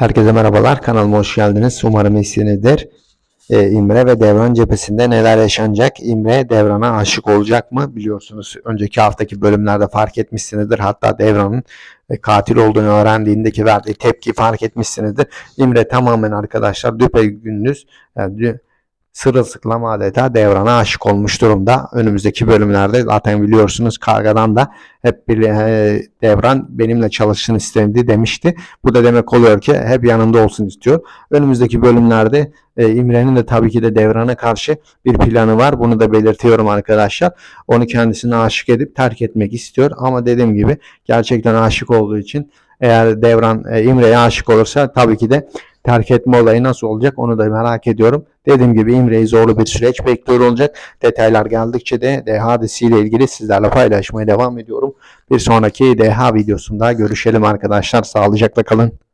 Herkese merhabalar. Kanalıma hoş geldiniz. Umarım iyisinizdir. Ee, İmre ve Devran cephesinde neler yaşanacak? İmre Devran'a aşık olacak mı? Biliyorsunuz önceki haftaki bölümlerde fark etmişsinizdir. Hatta Devran'ın e, katil olduğunu öğrendiğindeki verdiği tepki fark etmişsinizdir. İmre tamamen arkadaşlar düpe gündüz yani dü- sırılsıklam adeta Devran'a aşık olmuş durumda. Önümüzdeki bölümlerde zaten biliyorsunuz Karga'dan da hep bir Devran benimle çalışsın istedi demişti. Bu da demek oluyor ki hep yanında olsun istiyor. Önümüzdeki bölümlerde e, İmre'nin de tabii ki de Devran'a karşı bir planı var. Bunu da belirtiyorum arkadaşlar. Onu kendisine aşık edip terk etmek istiyor. Ama dediğim gibi gerçekten aşık olduğu için eğer Devran e, İmre'ye aşık olursa tabii ki de terk etme olayı nasıl olacak onu da merak ediyorum. Dediğim gibi İmre'yi zorlu bir süreç bekliyor olacak. Detaylar geldikçe de DH dizisiyle ilgili sizlerle paylaşmaya devam ediyorum. Bir sonraki DH videosunda görüşelim arkadaşlar. Sağlıcakla kalın.